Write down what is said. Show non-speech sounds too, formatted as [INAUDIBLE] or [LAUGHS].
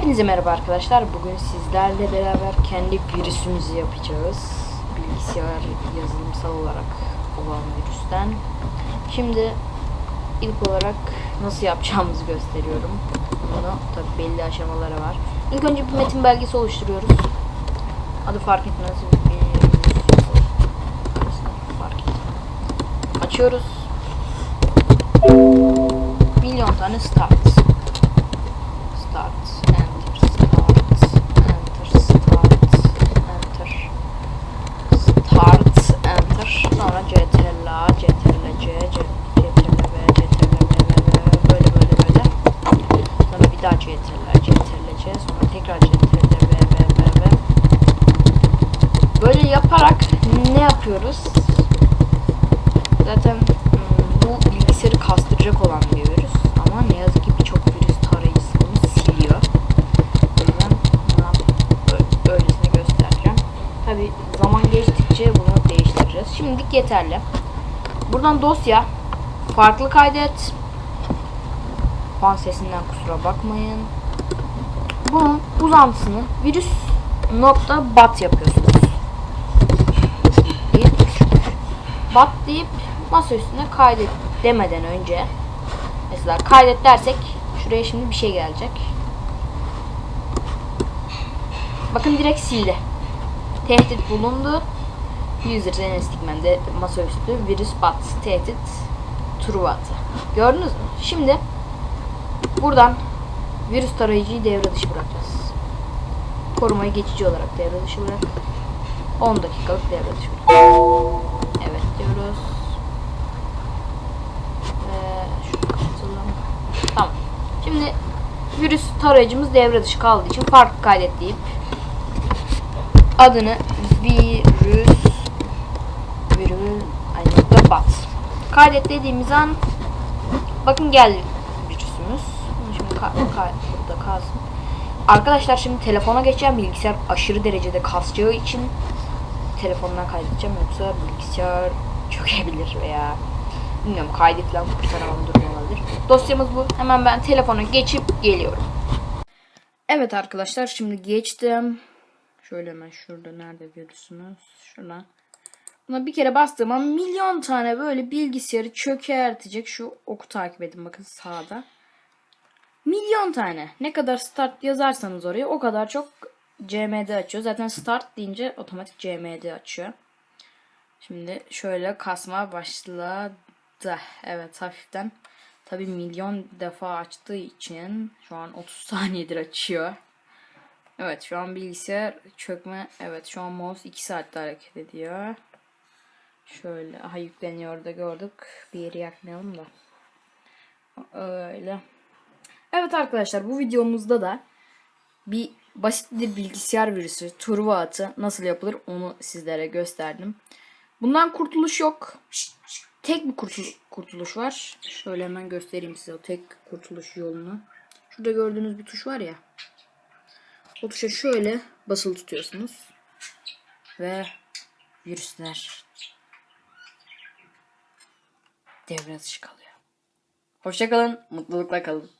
Hepinize merhaba arkadaşlar. Bugün sizlerle beraber kendi virüsümüzü yapacağız. Bilgisayar yazılımsal olarak olan virüsten. Şimdi ilk olarak nasıl yapacağımızı gösteriyorum. Bunu tabi belli aşamaları var. İlk önce bir metin belgesi oluşturuyoruz. Adı fark etmez. Açıyoruz. Milyon tane start. Start, yapıyoruz? Zaten hmm, bu bilgisayarı kastıracak olan bir virüs ama ne yazık ki birçok virüs tarayıcısı bunu siliyor. O yüzden buna öylesine göstereceğim. Tabi zaman geçtikçe bunu değiştireceğiz. Şimdilik yeterli. Buradan dosya farklı kaydet. Fan sesinden kusura bakmayın. Bunun uzantısını virüs nokta bat yapıyorsunuz. Deyip, bat deyip masa üstüne kaydet demeden önce mesela kaydet dersek şuraya şimdi bir şey gelecek. Bakın direkt sildi. Tehdit bulundu. User Zenestigman'de masaüstü virüs bat tehdit true attı. Gördünüz mü? Şimdi buradan virüs tarayıcıyı devre dışı bırakacağız. Korumayı geçici olarak devre dışı bırak. 10 dakikalık devre dışı bırak. Evet diyoruz. Ve şunu kapatalım. Tamam. Şimdi virüs tarayıcımız devre dışı kaldığı için farklı kaydet adını virüs virüs ay nokta bat kaydet dediğimiz an bakın geldi virüsümüz. Şimdi ka ka burada kalsın. Arkadaşlar şimdi telefona geçeceğim. Bilgisayar aşırı derecede kasacağı için telefondan kaydedeceğim yoksa bilgisayar çökebilir veya bilmiyorum kaydedilen kurtaramam durum olabilir. Dosyamız bu. Hemen ben telefona geçip geliyorum. Evet arkadaşlar şimdi geçtim. Şöyle hemen şurada nerede virüsümüz? Şuna. Buna bir kere bastığım an milyon tane böyle bilgisayarı çökertecek. Şu oku takip edin bakın sağda. Milyon tane. Ne kadar start yazarsanız oraya o kadar çok CMD açıyor. Zaten start deyince otomatik CMD açıyor. Şimdi şöyle kasma başladı. Evet hafiften. Tabi milyon defa açtığı için şu an 30 [LAUGHS] saniyedir açıyor. Evet şu an bilgisayar çökme. Evet şu an mouse 2 saatte hareket ediyor. Şöyle aha yükleniyor da gördük. Bir yeri yakmayalım da. Öyle. Evet arkadaşlar bu videomuzda da bir basit bir bilgisayar virüsü turbo atı nasıl yapılır onu sizlere gösterdim. Bundan kurtuluş yok. Tek bir kurtul- kurtuluş var. Şöyle hemen göstereyim size o tek kurtuluş yolunu. Şurada gördüğünüz bir tuş var ya. O tuşa şöyle basılı tutuyorsunuz. Ve virüsler devre dışı kalıyor. Hoşçakalın, mutlulukla kalın.